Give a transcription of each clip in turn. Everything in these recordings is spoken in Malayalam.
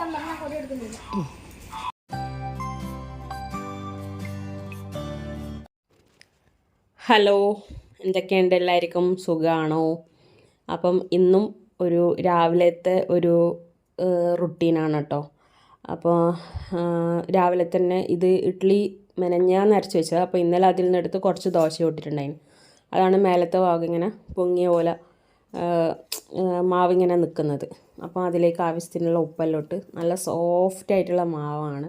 കൊടി എടുക്കുന്നില്ല ഹലോ എന്തൊക്കെയുണ്ട് എല്ലാവർക്കും? സുഖമാണോ അപ്പം ഇന്നും ഒരു രാവിലത്തെ ഒരു റുട്ടീനാണ് കേട്ടോ അപ്പോൾ രാവിലെ തന്നെ ഇത് ഇഡ്ഡലി മെനഞ്ഞാന്ന് അരച്ച് വെച്ചത്. അപ്പോൾ ഇന്നലെ അതിൽ നിന്നെടുത്ത് കുറച്ച് ദോശ ഇട്ടിട്ടുണ്ടായിരുന്നു അതാണ് മേലത്തെ ഭാഗം ഇങ്ങനെ പൊങ്ങിയ പോലെ മാവിങ്ങനെ നിൽക്കുന്നത് അപ്പോൾ അതിലേക്ക് ആവശ്യത്തിനുള്ള ഉപ്പെല്ലാം ഇട്ട് നല്ല സോഫ്റ്റ് ആയിട്ടുള്ള മാവാണ്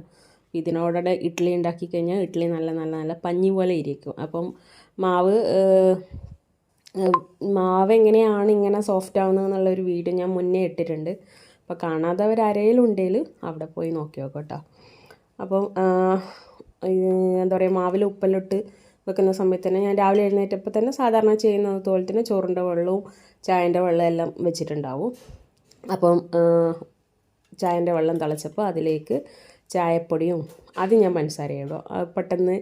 ഇതിനോടെ ഇഡ്ഡലി ഉണ്ടാക്കി കഴിഞ്ഞാൽ ഇഡ്ഡലി നല്ല നല്ല നല്ല പഞ്ഞി പോലെ ഇരിക്കും. അപ്പം മാവ് മാവ് എങ്ങനെയാണ് ഇങ്ങനെ സോഫ്റ്റ് ആവുന്നത് എന്നുള്ളൊരു വീഡിയോ ഞാൻ മുന്നേ ഇട്ടിട്ടുണ്ട്. അപ്പോൾ കാണാത്തവർ ആരെങ്കിലും ഉണ്ടെങ്കിൽ അവിടെ പോയി നോക്കി നോക്കട്ടോ. കേട്ടോ അപ്പം എന്താ പറയുക മാവിൽ ഉപ്പെല്ലിട്ട് വെക്കുന്ന സമയത്ത് തന്നെ ഞാൻ രാവിലെ എഴുന്നേറ്റപ്പോൾ തന്നെ സാധാരണ ചെയ്യുന്നത് പോലെ തന്നെ ചോറിന്റെ വെള്ളവും ചായന്റെ വെള്ളം എല്ലാം വെച്ചിട്ടുണ്ടാവും. അപ്പം ചായന്റെ വെള്ളം തിളച്ചപ്പോൾ അതിലേക്ക് ചായപ്പൊടിയും അത് ഞാൻ പഞ്ചസാര ഇടും. അത് പെട്ടെന്ന്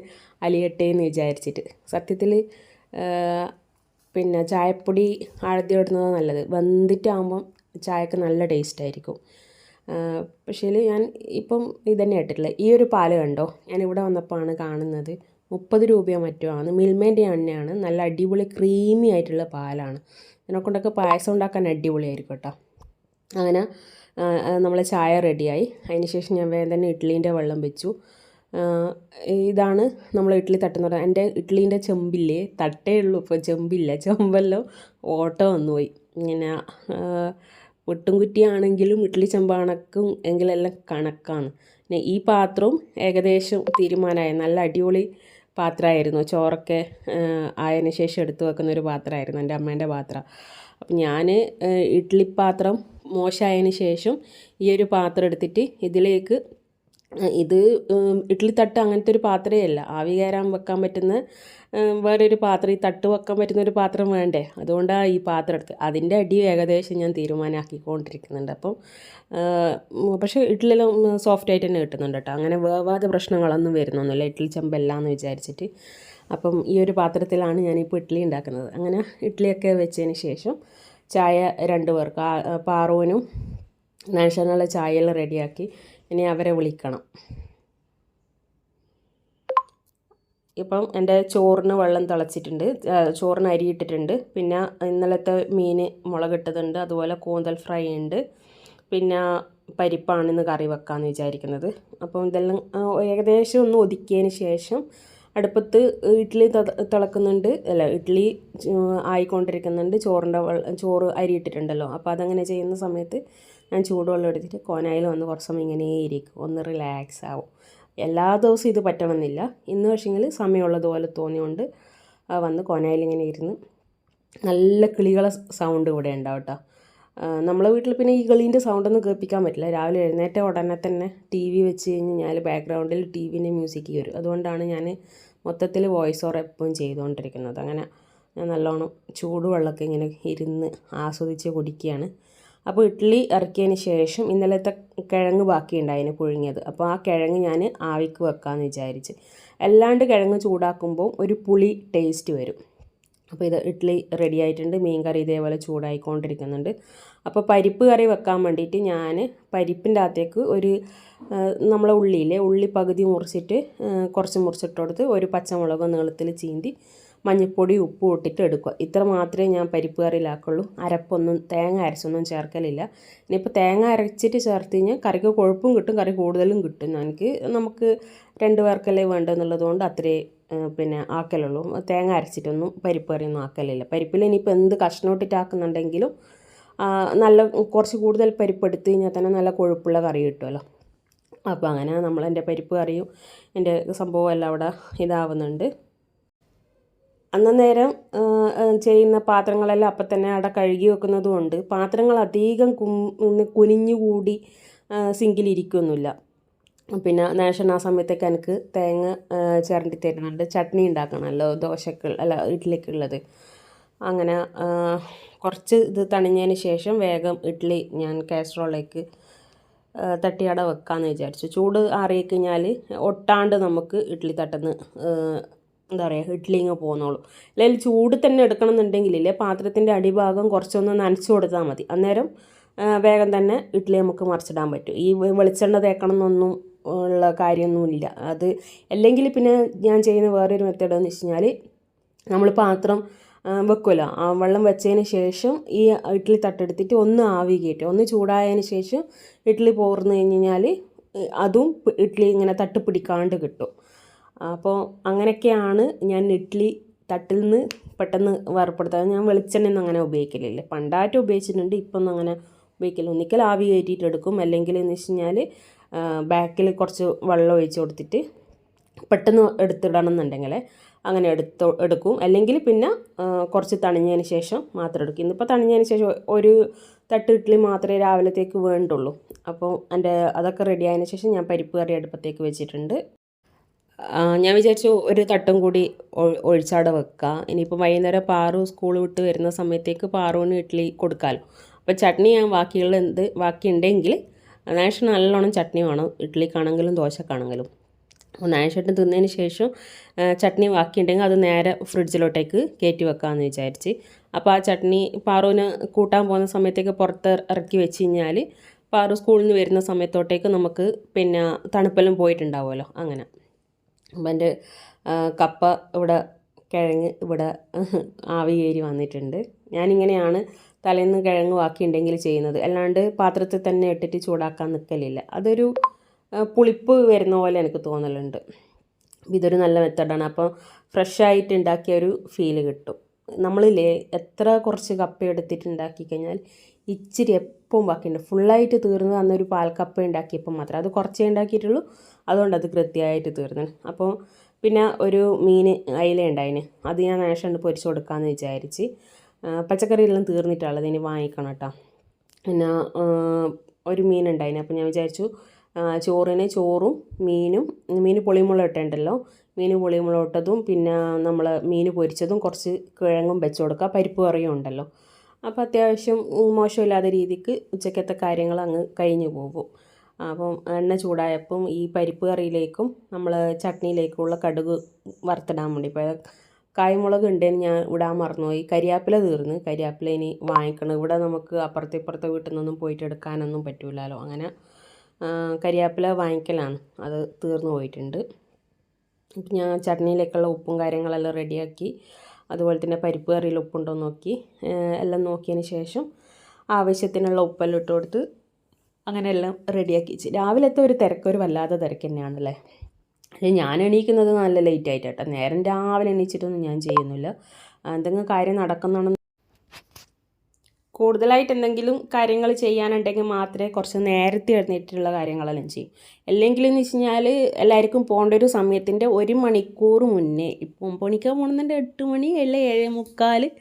അലിയട്ടെ എന്ന് വിചാരിച്ചിട്ട് സത്യത്തിൽ പിന്നെ ചായപ്പൊടി ആഴത്തി ഇടുന്നത് നല്ലത്. വെന്തിട്ടാകുമ്പം ചായക്ക് നല്ല ടേസ്റ്റ് ആയിരിക്കും പക്ഷേ ഞാൻ ഇപ്പം ഇതന്നെ ഇട്ടിട്ടില്ല ഈ ഒരു പാൽ കണ്ടോ? ഞാൻ ഇവിടെ വന്നപ്പോഴാണ് കാണുന്നത്. മുപ്പത് രൂപയോ മറ്റോ ആണ്. മിൽമേന്റെ എണ്ണയാണ്. നല്ല അടിപൊളി ക്രീമി ആയിട്ടുള്ള പാലാണ്. ഇതിനെക്കൊണ്ടൊക്കെ പായസം ഉണ്ടാക്കാൻ അടിപൊളിയായിരിക്കും കേട്ടോ. അങ്ങനെ നമ്മളെ ചായ റെഡിയായി. അതിന് ശേഷം ഞാൻ വേഗം തന്നെ ഇഡ്ഡലീന്റെ വെള്ളം വെച്ചു. ഇതാണ് നമ്മൾ ഇഡ്ഡലി തട്ടുന്നത് എന്റെ ഇഡ്ഡലീന്റെ ചെമ്പില്ലേ? തട്ടേ ഉള്ളൂ. ഇപ്പോൾ ചെമ്പില്ല. ചെമ്പെല്ലാം. ഓട്ടോ വന്നുപോയി. ഇങ്ങനെ ആ, വെട്ടും കുറ്റിയാണെങ്കിലും ഇഡ്ഡലി ചെമ്പാണക്കും എങ്കിലെല്ലാം കണക്കാണ്. പിന്നെ ഈ പാത്രവും ഏകദേശം തീരുമാനമായി. നല്ല അടിപൊളി പാത്രമായിരുന്നു. ചോറൊക്കെ ആയതിന് ശേഷം എടുത്തു വെക്കുന്ന ഒരു പാത്രമായിരുന്നു എന്റെ അമ്മേന്റെ പാത്രം. അപ്പം ഞാൻ ഇഡ്ഡലി പാത്രം മോശമായതിന് ശേഷം ഈ ഒരു പാത്രം എടുത്തിട്ട് ഇതിലേക്ക് ഇത് ഇഡ്ഡലി തട്ട് അങ്ങനത്തെ ഒരു പാത്രമേ അല്ല ആവി കയറാൻ വെക്കാൻ പറ്റുന്ന വേറെ വേറൊരു പാത്രം ഈ തട്ട് വെക്കാൻ പറ്റുന്ന ഒരു പാത്രം വേണ്ടേ? അതുകൊണ്ടാണ് ഈ പാത്രം എടുത്ത് അതിന്റെ അടി ഏകദേശം ഞാൻ തീരുമാനമാക്കിക്കൊണ്ടിരിക്കുന്നുണ്ട് അപ്പം പക്ഷേ ഇഡ്ഡലിയെല്ലാം സോഫ്റ്റ് ആയിട്ട് തന്നെ കിട്ടുന്നുണ്ട് കേട്ടോ. അങ്ങനെ വേവാതെ പ്രശ്നങ്ങളൊന്നും വരുന്നൊന്നുമില്ല. ഇഡ്ഡലി ചെമ്പല്ല എന്ന് വിചാരിച്ചിട്ട്. അപ്പം ഈ ഒരു പാത്രത്തിലാണ് ഞാനിപ്പോൾ ഇഡ്ഡലി ഉണ്ടാക്കുന്നത്. അങ്ങനെ ഇഡ്ഡലിയൊക്കെ വെച്ചതിന് ശേഷം ചായ രണ്ട് പേർക്ക് പാറുവിനും നാഷണലുള്ള ചായയെല്ലാം റെഡിയാക്കി ഇനി അവരെ വിളിക്കണം. ഇപ്പം എന്റെ ചോറിന് വെള്ളം തിളച്ചിട്ടുണ്ട്. ചോറിന് അരി ഇട്ടിട്ടുണ്ട്. പിന്നെ ഇന്നലത്തെ മീൻ മുളകിട്ടതുണ്ട് അതുപോലെ കൂന്തൽ ഫ്രൈ ഉണ്ട്. പിന്നെ പരിപ്പാണ് ഇന്ന് കറി വെക്കാമെന്ന് വിചാരിക്കുന്നത്. അപ്പം ഇതെല്ലാം ഏകദേശം ഒന്ന് ഒതുക്കിയതിന് ശേഷം അടുപ്പത്ത് ഇഡ്ഡലി തിളക്കുന്നുണ്ട്. അല്ല ഇഡ്ഡലി ആയിക്കൊണ്ടിരിക്കുന്നുണ്ട്. ചോറിന്റെ ചോറ് അരി ഇട്ടിട്ടുണ്ടല്ലോ. അപ്പോൾ അതങ്ങനെ ചെയ്യുന്ന സമയത്ത് ഞാൻ ചൂടുവെള്ളം എടുത്തിട്ട് കോനായിൽ വന്ന് കുറച്ച് സമയം ഇങ്ങനെ ഇരിക്കും. ഒന്ന് റിലാക്സ് ആവും. എല്ലാ ദിവസവും ഇത് പറ്റണമെന്നില്ല. ഇന്ന് പക്ഷേങ്കിൽ സമയമുള്ളതുപോലെ തോന്നിയോണ്ട് വന്ന് കോനായിൽ ഇങ്ങനെ ഇരുന്ന് നല്ല കിളികളെ സൗണ്ട് ഇവിടെ ഉണ്ടാവും കേട്ടോ നമ്മളെ വീട്ടിൽ പിന്നെ ഈ കിളീന്റെ സൗണ്ടൊന്നും കേൾപ്പിക്കാൻ പറ്റില്ല. രാവിലെ എഴുന്നേറ്റ ഉടനെ തന്നെ ടി വി വെച്ച് കഴിഞ്ഞാൽ ബാക്ക്ഗ്രൗണ്ടിൽ ടി വിന്റെ മ്യൂസിക് വരും അതുകൊണ്ടാണ് ഞാൻ മൊത്തത്തിൽ വോയിസ് ഓവർ എപ്പോഴും ചെയ്തുകൊണ്ടിരിക്കുന്നത് അങ്ങനെ ഞാൻ നല്ലോണം ചൂടുവെള്ളമൊക്കെ ഇങ്ങനെ ഇരുന്ന് ആസ്വദിച്ച് കുടിക്കുകയാണ് അപ്പോൾ ഇഡ്ഡലി ഇറക്കിയതിന് ശേഷം ഇന്നലത്തെ കിഴങ്ങ് ബാക്കിയുണ്ടായിന് പുഴുങ്ങിയത്. അപ്പോൾ ആ കിഴങ്ങ് ഞാൻ ആവിക്ക് വെക്കാമെന്ന് വിചാരിച്ച്. അല്ലാണ്ട് കിഴങ്ങ് ചൂടാക്കുമ്പോൾ ഒരു പുളി ടേസ്റ്റ് വരും. അപ്പോൾ ഇത് ഇഡ്ഡലി റെഡി ആയിട്ടുണ്ട്. മീൻ കറി ഇതേപോലെ ചൂടായിക്കൊണ്ടിരിക്കുന്നുണ്ട്. അപ്പോൾ പരിപ്പ് കറി വെക്കാൻ വേണ്ടിയിട്ട് ഞാൻ പരിപ്പിന്റെ അകത്തേക്ക് ഒരു നമ്മളെ ഉള്ളിയിലെ ഉള്ളി പകുതി മുറിച്ചിട്ട് കുറച്ച് മുറിച്ചിട്ട് കൊടുത്ത് ഒരു പച്ചമുളക് നീളത്തിൽ ചീന്തി മഞ്ഞൾപ്പൊടി ഉപ്പും ഇട്ടിട്ട് എടുക്കുക. ഇത്ര മാത്രമേ ഞാൻ പരിപ്പ് കറിയിലാക്കുള്ളൂ. അരപ്പൊന്നും തേങ്ങ അരച്ചൊന്നും ചേർക്കലില്ല. ഇനിയിപ്പോൾ തേങ്ങ അരച്ചിട്ട് ചേർത്ത് കഴിഞ്ഞാൽ കറിക്ക് കൊഴുപ്പും കിട്ടും കറി കൂടുതലും കിട്ടും. എനിക്ക് നമുക്ക് രണ്ട് പേർക്കല്ലേ വേണ്ടതെന്നുള്ളത് കൊണ്ട് അത്രേ പിന്നെ ആക്കലുള്ളൂ. തേങ്ങ അരച്ചിട്ടൊന്നും പരിപ്പ് കറിയൊന്നും ആക്കലില്ല. പരിപ്പിൽ ഇനിയിപ്പോൾ എന്ത് കഷ്ണം ഇട്ടിട്ടാക്കുന്നുണ്ടെങ്കിലും നല്ല കുറച്ച് കൂടുതൽ പരിപ്പ് എടുത്ത് കഴിഞ്ഞാൽ തന്നെ നല്ല കൊഴുപ്പുള്ള കറി കിട്ടുമല്ലോ. അപ്പോൾ അങ്ങനെ നമ്മളെന്റെ പരിപ്പ് കറിയും എന്റെ സംഭവം എല്ലാം അവിടെ ഇതാവുന്നുണ്ട്. അന്ന നേരം ആ, ആ, ചെയ്യുന്ന പാത്രങ്ങളെല്ലാം അപ്പം തന്നെ അവിടെ കഴുകി വെക്കുന്നതും ഉണ്ട്. പാത്രങ്ങൾ അധികം കുനിഞ്ഞുകൂടി സിങ്കിലിരിക്കൊന്നുമില്ല പിന്നെ നേഷൻ ആ സമയത്തേക്ക് എനിക്ക് തേങ്ങ ചിരണ്ടി തരുന്നുണ്ട്. ചട്നി ഉണ്ടാക്കണമല്ലോ ദോശക്ക് അല്ല ഇഡ്ഡലിക്കുള്ളത് അങ്ങനെ കുറച്ച് ഇത് തണിഞ്ഞതിന് ശേഷം വേഗം ഇഡ്ഡലി ഞാൻ കാസറോളിലേക്ക് തട്ടിയട വെക്കാമെന്ന് വിചാരിച്ചു. ചൂട് ആറിക്കഴിഞ്ഞാൽ ഒട്ടാണ്ട് നമുക്ക് ഇഡ്ഡലി തട്ടുന്ന എന്താ പറയുക ഇഡ്ഡലി പോകുന്നുള്ളൂ അല്ലെങ്കിൽ ചൂട് തന്നെ എടുക്കണം എന്നുണ്ടെങ്കിലില്ലേ പാത്രത്തിന്റെ അടിഭാഗം കുറച്ചൊന്ന് നനച്ചു കൊടുത്താൽ മതി. അന്നേരം വേഗം തന്നെ ഇഡ്ഡലി നമുക്ക് മറിച്ചിടാൻ പറ്റും. ഈ വെളിച്ചെണ്ണ തേക്കണം എന്നൊന്നും ഉള്ള കാര്യമൊന്നുമില്ല. അത് അല്ലെങ്കിൽ പിന്നെ ഞാൻ ചെയ്യുന്ന വേറൊരു മെത്തേഡ് എന്ന് വെച്ച് കഴിഞ്ഞാൽ നമ്മൾ പാത്രം വെക്കുമല്ലോ ആ വെള്ളം വെച്ചതിന് ശേഷം ഈ ഇഡ്ഡലി തട്ടെടുത്തിട്ട് ഒന്ന് ആവി കയറ്റും ഒന്ന് ചൂടായതിന് ശേഷം ഇഡ്ഡലി പോർന്ന് കഴിഞ്ഞ് കഴിഞ്ഞാൽ അതും ഇഡ്ഡലി ഇങ്ങനെ തട്ട് പിടിക്കാണ്ട് കിട്ടും. അപ്പോൾ അങ്ങനെയൊക്കെയാണ് ഞാൻ ഇഡ്ഡലി തട്ടിൽ നിന്ന് പെട്ടെന്ന് വറുപ്പെടുത്താൻ ഞാൻ വെളിച്ചെണ്ണയൊന്നും അങ്ങനെ ഉപയോഗിക്കലില്ല. പണ്ടായിട്ട് ഉപയോഗിച്ചിട്ടുണ്ട് ഇപ്പം ഒന്നും അങ്ങനെ ഉപയോഗിക്കില്ല ഒന്നിക്കൽ ആവി കയറ്റിയിട്ട് എടുക്കും. അല്ലെങ്കിൽ എന്ന് വെച്ച് കഴിഞ്ഞാൽ ബാക്കിൽ കുറച്ച് വെള്ളം ഒഴിച്ച് കൊടുത്തിട്ട് പെട്ടെന്ന് എടുത്തിടണം എന്നുണ്ടെങ്കിൽ അങ്ങനെ എടുത്ത് എടുക്കും. അല്ലെങ്കിൽ പിന്നെ കുറച്ച് തണിഞ്ഞതിന് ശേഷം മാത്രം എടുക്കും. ഇന്നിപ്പോൾ തണിഞ്ഞതിന് ശേഷം ഒരു തട്ട് ഇഡ്ഡലി മാത്രമേ രാവിലത്തേക്ക് വേണ്ടുള്ളൂ. അപ്പോൾ എന്റെ അതൊക്കെ റെഡി ആയതിന് ശേഷം ഞാൻ പരിപ്പ് കറി അടുപ്പത്തേക്ക് വെച്ചിട്ടുണ്ട്. ഞാൻ വിചാരിച്ചു ഒരു തട്ടും കൂടി ഒഴിച്ചവിടെ വെക്കുക ഇനിയിപ്പോൾ വൈകുന്നേരം പാറു സ്കൂൾ വിട്ട് വരുന്ന സമയത്തേക്ക് പാറുവിന് ഇഡ്ഡലി കൊടുക്കാമല്ലോ അപ്പോൾ ചട്നി ഞാൻ ബാക്കിയുള്ള എന്ത് ബാക്കിയുണ്ടെങ്കിൽ നാഷ് നല്ലോണം ചട്നി വേണം. ഇഡ്ഡലിക്കാണെങ്കിലും ദോശക്കാണെങ്കിലും. അപ്പോൾ നാഷേട്ടൻ തിന്നതിന് ശേഷം ചട്നി ബാക്കിയുണ്ടെങ്കിൽ അത് നേരെ ഫ്രിഡ്ജിലോട്ടേക്ക് കയറ്റി വെക്കാമെന്ന് വിചാരിച്ച്. അപ്പോൾ ആ ചട്നി പാറുവിന് കൂട്ടാൻ പോകുന്ന സമയത്തേക്ക് പുറത്ത് ഇറക്കി വെച്ച് കഴിഞ്ഞാൽ പാറു സ്കൂളിൽ നിന്ന് വരുന്ന സമയത്തോട്ടേക്ക് നമുക്ക് പിന്നെ തണുപ്പെല്ലാം പോയിട്ടുണ്ടാവുമല്ലോ അങ്ങനെ. എന്റെ കപ്പ ഇവിടെ കിഴങ്ങ് ഇവിടെ ആവി കയറി വന്നിട്ടുണ്ട്. ഞാനിങ്ങനെയാണ് തലേന്ന് കിഴങ്ങ് ബാക്കിയുണ്ടെങ്കിൽ ചെയ്യുന്നത്. അല്ലാണ്ട് പാത്രത്തിൽ തന്നെ ഇട്ടിട്ട് ചൂടാക്കാൻ നിൽക്കലില്ല അതൊരു പുളിപ്പ് വരുന്ന പോലെ എനിക്ക് തോന്നലുണ്ട്. ഇതൊരു നല്ല മെത്തേഡാണ്. അപ്പോൾ ഫ്രഷായിട്ട് ഉണ്ടാക്കിയ ഒരു ഫീൽ കിട്ടും. നമ്മളില്ലേ എത്ര കുറച്ച് കപ്പ എടുത്തിട്ട് ഉണ്ടാക്കി കഴിഞ്ഞാൽ ഇച്ചിരി എപ്പം ബാക്കിയുണ്ട്. ഫുള്ളായിട്ട് തീർന്ന് അന്നൊരു പാൽക്കപ്പ ഉണ്ടാക്കിയപ്പോൾ മാത്രം. അത് കുറച്ചേ ഉണ്ടാക്കിയിട്ടുള്ളൂ. അതുകൊണ്ട് അത് കൃത്യമായിട്ട് തീർന്നു. അപ്പോൾ പിന്നെ ഒരു മീൻ അയില ഉണ്ടായിന്. അത് ഞാൻ നേഷം പൊരിച്ചു കൊടുക്കാമെന്ന് വിചാരിച്ച്. പച്ചക്കറിയെല്ലാം തീർന്നിട്ടുള്ളത് ഇനി വാങ്ങിക്കണം കേട്ടോ. പിന്നെ ഒരു മീൻ ഉണ്ടായിന്. അപ്പോൾ ഞാൻ വിചാരിച്ചു ചോറിന് ചോറും മീനും മീൻ പുളിമുളക് ഇട്ടുണ്ടല്ലോ. മീൻ പുളിമുളക് ഇട്ടതും പിന്നെ നമ്മൾ മീൻ പൊരിച്ചതും കുറച്ച് കിഴങ്ങും വെച്ച് കൊടുക്കുക. പരിപ്പ് കറിയും ഉണ്ടല്ലോ. അപ്പോൾ അത്യാവശ്യം മോശമില്ലാത്ത രീതിക്ക് ഉച്ചക്കത്തെ കാര്യങ്ങൾ അങ്ങ് കഴിഞ്ഞു പോകും. അപ്പം എണ്ണ ചൂടായപ്പം ഈ പരിപ്പ് കറിയിലേക്കും നമ്മൾ ചട്നിയിലേക്കുള്ള കടുക് വറുത്തിടാൻ വേണ്ടി ഇപ്പോൾ കായ്മുളക് ഉണ്ടെന്ന് ഞാൻ ഇടാൻ മറന്നുപോയി. കരിയാപ്പില തീർന്ന്. കരിയാപ്പില ഇനി വാങ്ങിക്കണം. ഇവിടെ നമുക്ക് അപ്പുറത്തെ ഇപ്പുറത്തെ വീട്ടിൽ നിന്നൊന്നും പോയിട്ട് എടുക്കാനൊന്നും പറ്റൂലല്ലോ അങ്ങനെ കരിയാപ്പില വാങ്ങിക്കലാണ്. അത് തീർന്നു പോയിട്ടുണ്ട്. ഞാൻ ചട്നിയിലേക്കുള്ള ഉപ്പും കാര്യങ്ങളെല്ലാം റെഡിയാക്കി അതുപോലെ തന്നെ പരിപ്പ് കറിയിൽ ഉപ്പുണ്ടോ നോക്കി എല്ലാം നോക്കിയതിന് ശേഷം ആവശ്യത്തിനുള്ള ഉപ്പെല്ലാം ഇട്ട് കൊടുത്ത് അങ്ങനെ എല്ലാം റെഡിയാക്കി വെച്ച്. രാവിലത്തെ ഒരു തിരക്ക് ഒരു വല്ലാത്ത തിരക്ക് തന്നെയാണല്ലേ? പക്ഷേ ഞാൻ എണീക്കുന്നത് നല്ല ലേറ്റ് ആയിട്ടാട്ടോ. നേരം രാവിലെ എണീച്ചിട്ടൊന്നും ഞാൻ ചെയ്യുന്നില്ല. എന്തെങ്കിലും കാര്യം നടക്കുന്നതാണെന്ന് കൂടുതലായിട്ട് എന്തെങ്കിലും കാര്യങ്ങൾ ചെയ്യാനുണ്ടെങ്കിൽ മാത്രമേ കുറച്ച് നേരത്തെ എഴുന്നേറ്റിട്ടുള്ള കാര്യങ്ങളെല്ലാം ചെയ്യും. അല്ലെങ്കിൽ എന്ന് വെച്ച് കഴിഞ്ഞാൽ എല്ലാവർക്കും പോകേണ്ട ഒരു സമയത്തിന്റെ ഒരു മണിക്കൂർ മുന്നേ ഇപ്പോൾ ഒമ്പത് മണിക്കാൻ പോകണമെന്നുണ്ട് എട്ട് മണി അല്ല ഏഴ് മുക്കാൽ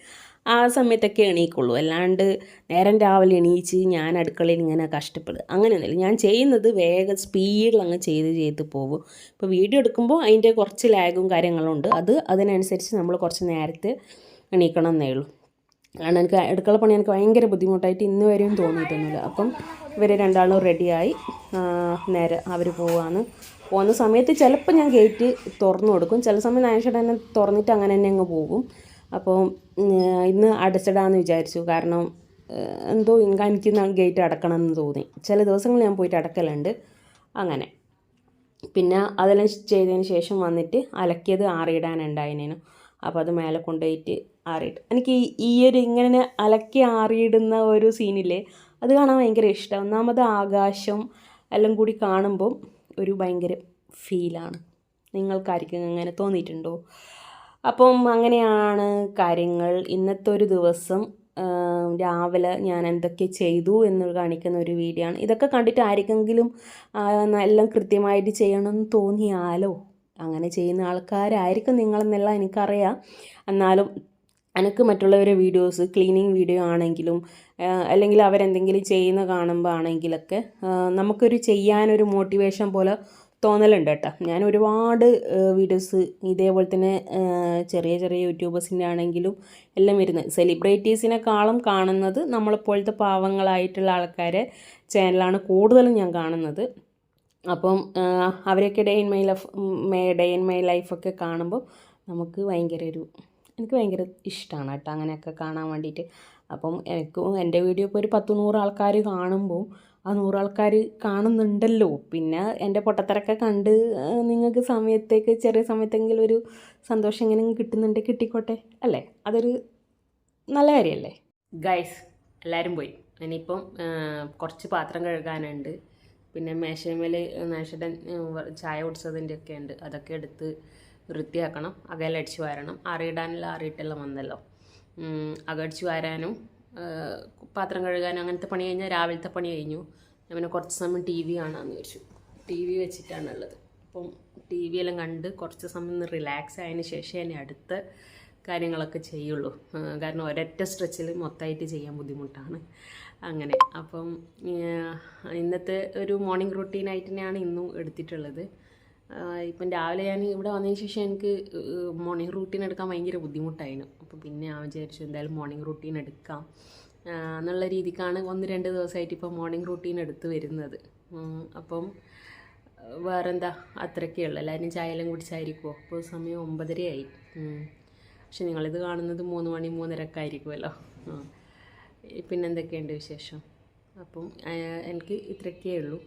ആ സമയത്തൊക്കെ എണീക്കുള്ളൂ. അല്ലാണ്ട് നേരം രാവിലെ എണീച്ച് ഞാൻ അടുക്കളയിൽ ഇങ്ങനെ കഷ്ടപ്പെടുക അങ്ങനെയൊന്നുമില്ല. ഞാൻ ചെയ്യുന്നത് വേഗം സ്പീഡിൽ അങ്ങ് ചെയ്ത് ചെയ്ത് പോകും. ഇപ്പോൾ വീഡിയോ എടുക്കുമ്പോൾ അതിന്റെ കുറച്ച് ലാഗും കാര്യങ്ങളും ഉണ്ട്. അത് അതിനനുസരിച്ച് നമ്മൾ കുറച്ച് നേരത്തെ എണീക്കണം എന്നേ ഉള്ളൂ. കാരണം എനിക്ക് അടുക്കള പണി എനിക്ക് ഭയങ്കര ബുദ്ധിമുട്ടായിട്ട് ഇന്ന് വരെയും തോന്നിയിട്ടൊന്നുമില്ല. അപ്പം ഇവർ രണ്ടാളും റെഡിയായി നേരെ അവർ പോവാണ്. പോകുന്ന സമയത്ത് ചിലപ്പോൾ ഞാൻ ഗേറ്റ് തുറന്നു കൊടുക്കും. ചില സമയം നായശേട്ടൻ തന്നെ തുറന്നിട്ട് അങ്ങനെ തന്നെ അങ്ങ് പോകും. അപ്പോൾ ഇന്ന് അടച്ചിടാമെന്ന് വിചാരിച്ചു. കാരണം എന്തോ എനിക്ക് ഗേറ്റ് അടക്കണം എന്ന് തോന്നി. ചില ദിവസങ്ങളിൽ ഞാൻ പോയിട്ട് അടക്കലുണ്ട്. അങ്ങനെ. പിന്നെ അതെല്ലാം ചെയ്തതിന് ശേഷം വന്നിട്ട് അലക്കിയത് ആറിയിടാനുണ്ടായിരുന്നു അപ്പോൾ അത് മേലെ കൊണ്ടുപോയിട്ട് ആറിയിട്ട്. എനിക്ക് ഈ- ഒരു ഇങ്ങനെ അലക്കി ആറിയിടുന്ന ഒരു സീനില്ലേ അത് കാണാൻ ഭയങ്കര ഇഷ്ടം. ഒന്നാമത് ആകാശം എല്ലാം കൂടി കാണുമ്പം ഒരു ഭയങ്കര ഫീലാണ്. നിങ്ങൾക്കായിരിക്കും അങ്ങനെ തോന്നിയിട്ടുണ്ടോ? അപ്പം അങ്ങനെയാണ് കാര്യങ്ങൾ. ഇന്നത്തെ ഒരു ദിവസം രാവിലെ ഞാൻ എന്തൊക്കെ ചെയ്തു എന്ന് കാണിക്കുന്ന ഒരു വീഡിയോ ആണ്. ഇതൊക്കെ കണ്ടിട്ട് ആർക്കെങ്കിലും എല്ലാം കൃത്യമായിട്ട് ചെയ്യണമെന്ന് തോന്നിയാലോ? അങ്ങനെ ചെയ്യുന്ന ആൾക്കാരായിരിക്കും നിങ്ങളെന്നെല്ലാം എനിക്കറിയാം. എന്നാലും എനിക്ക് മറ്റുള്ളവരെ വീഡിയോസ് ക്ലീനിങ് വീഡിയോ ആണെങ്കിലും അല്ലെങ്കിൽ അവരെന്തെങ്കിലും ചെയ്യുന്ന കാണുമ്പോൾ ആണെങ്കിലൊക്കെ നമുക്കൊരു ചെയ്യാനൊരു മോട്ടിവേഷൻ പോലെ തോന്നലുണ്ട് കേട്ടോ. ഞാൻ ഒരുപാട് വീഡിയോസ് ഇതേപോലെ തന്നെ ചെറിയ ചെറിയ യൂട്യൂബേഴ്സിന്റെ ആണെങ്കിലും എല്ലാം വരുന്നത്. സെലിബ്രിറ്റീസിനെക്കാളും കാണുന്നത് നമ്മളെപ്പോലത്തെ പാവങ്ങളായിട്ടുള്ള ആൾക്കാരെ ചാനലാണ് കൂടുതലും ഞാൻ കാണുന്നത്. അപ്പം അവരൊക്കെ day in my life day in my ലൈഫൊക്കെ കാണുമ്പോൾ നമുക്ക് ഭയങ്കര ഒരു എനിക്ക് ഭയങ്കര ഇഷ്ടമാണ് കേട്ടോ അങ്ങനെയൊക്കെ കാണാൻ വേണ്ടിയിട്ട്. അപ്പം എനിക്കും എന്റെ വീഡിയോ ഇപ്പോൾ ഒരു പത്ത് നൂറ് ആൾക്കാർ കാണുമ്പോൾ ആ നൂറാൾക്കാർ കാണുന്നുണ്ടല്ലോ. പിന്നെ എന്റെ പൊട്ടത്തരൊക്കെ കണ്ട് നിങ്ങൾക്ക് സമയത്തേക്ക് ചെറിയ സമയത്തെങ്കിലും ഒരു സന്തോഷം ഇങ്ങനെ കിട്ടുന്നുണ്ട് കിട്ടിക്കോട്ടെ അല്ലേ? അതൊരു നല്ല കാര്യമല്ലേ? ഗൈസ് എല്ലാവരും പോയി. ഇനിയിപ്പം കുറച്ച് പാത്രം കഴുകാനുണ്ട്. പിന്നെ മേശമേൽ മേശയുടെ ചായ കുടിച്ചതിന്റെ ഒക്കെ ഉണ്ട്. അതൊക്കെ എടുത്ത് വൃത്തിയാക്കണം അകലടിച്ച് വാരണം. അറിയിടാനുള്ള ആറിയിട്ടെല്ലാം വന്നല്ലോ. അകടിച്ച് വാരാനും പാത്രം കഴുകാനും അങ്ങനത്തെ പണി കഴിഞ്ഞാൽ രാവിലത്തെ പണി കഴിഞ്ഞു. ഞാൻ പിന്നെ കുറച്ച് സമയം ടി വി കാണാമെന്ന് വെച്ചു ടി വി വെച്ചിട്ടാണുള്ളത്. അപ്പം ടി വി എല്ലാം കണ്ട് കുറച്ച് സമയം റിലാക്സ് ആയതിന് ശേഷം ഇനി അടുത്ത കാര്യങ്ങളൊക്കെ ചെയ്യുള്ളൂ. കാരണം ഒരൊറ്റ സ്ട്രെച്ചിൽ മൊത്തമായിട്ട് ചെയ്യാൻ ബുദ്ധിമുട്ടാണ്. അങ്ങനെ. അപ്പം ഇന്നത്തെ ഒരു മോർണിംഗ് റുട്ടീനായിട്ട് തന്നെയാണ് ഇന്നും എടുത്തിട്ടുള്ളത്. ഇപ്പം രാവിലെ ഞാൻ ഇവിടെ വന്നതിന് ശേഷം എനിക്ക് മോർണിംഗ് റൂട്ടീൻ എടുക്കാൻ ഭയങ്കര ബുദ്ധിമുട്ടായിരുന്നു. അപ്പോൾ പിന്നെ ഞാൻ വിചാരിച്ചു എന്തായാലും മോർണിംഗ് റൂട്ടീൻ എടുക്കാം. എന്നുള്ള രീതിക്കാണ് ഒന്ന് രണ്ട് ദിവസമായിട്ട് ഇപ്പോൾ മോർണിംഗ് റൂട്ടീൻ എടുത്ത് വരുന്നത്. അപ്പം വേറെന്താ? അത്രയൊക്കെ ഉള്ളു. എല്ലാവരും ചായയെല്ലാം കുടിച്ചായിരിക്കുമോ ഇപ്പോൾ സമയം ഒമ്പതരയായി. പക്ഷെ നിങ്ങളിത് കാണുന്നത് മൂന്ന് മണി മൂന്നരക്കെ ആയിരിക്കുമല്ലോ. പിന്നെ എന്തൊക്കെയുണ്ട് വിശേഷം? അപ്പം എനിക്ക് ഇത്രയൊക്കെ ഉള്ളൂ.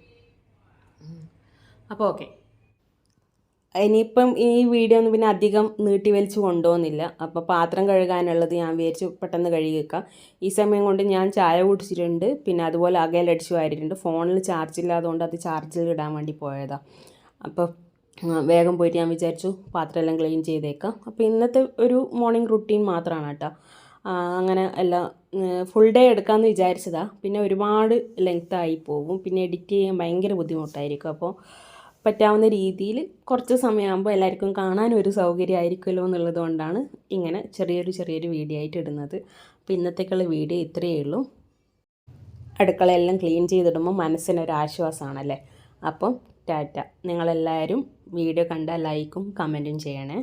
അപ്പോൾ ഓക്കെ. ഇനിയിപ്പം ഈ വീഡിയോ ഒന്നും പിന്നെ അധികം നീട്ടി വലിച്ച് കൊണ്ടുപോകുന്നില്ല. അപ്പോൾ പാത്രം കഴുകാനുള്ളത് ഞാൻ വിചാരിച്ചു പെട്ടെന്ന് കഴുകി വെക്കാം. ഈ സമയം കൊണ്ട് ഞാൻ ചായ കുടിച്ചിട്ടുണ്ട്. പിന്നെ അതുപോലെ അകലടിച്ച് വാരിയിട്ടുണ്ട്. ഫോണിൽ ചാർജ് ഇല്ലാത്തതുകൊണ്ട് അത് ചാർജിൽ ഇടാൻ വേണ്ടി പോയതാണ് അപ്പോൾ വേഗം പോയിട്ട് ഞാൻ വിചാരിച്ചു പാത്രമെല്ലാം ക്ലീൻ ചെയ്തേക്കാം. അപ്പോൾ ഇന്നത്തെ ഒരു മോർണിംഗ് റുട്ടീൻ മാത്രമാണ് കേട്ടോ. അങ്ങനെ എല്ലാം ഫുൾ ഡേ എടുക്കാമെന്ന് വിചാരിച്ചതാണ് പിന്നെ ഒരുപാട് ലെങ്ത് ആയി പോകും. പിന്നെ എഡിറ്റ് ചെയ്യാൻ ഭയങ്കര ബുദ്ധിമുട്ടായിരിക്കും. അപ്പോൾ പറ്റാവുന്ന രീതിയിൽ കുറച്ച് സമയമാകുമ്പോൾ എല്ലാവർക്കും കാണാൻ ഒരു സൗകര്യമായിരിക്കുമല്ലോ എന്നുള്ളത് കൊണ്ടാണ് ഇങ്ങനെ ചെറിയൊരു ചെറിയൊരു വീഡിയോ ആയിട്ട് ഇടുന്നത്. അപ്പോൾ ഇന്നത്തേക്കുള്ള വീഡിയോ ഇത്രയേ ഉള്ളൂ. അടുക്കളയെല്ലാം ക്ലീൻ ചെയ്തിടുമ്പോൾ മനസ്സിനൊരാശ്വാസമാണല്ലേ അപ്പം ടാറ്റ. നിങ്ങളെല്ലാവരും വീഡിയോ കണ്ടാൽ ലൈക്കും കമന്റും ചെയ്യണേ.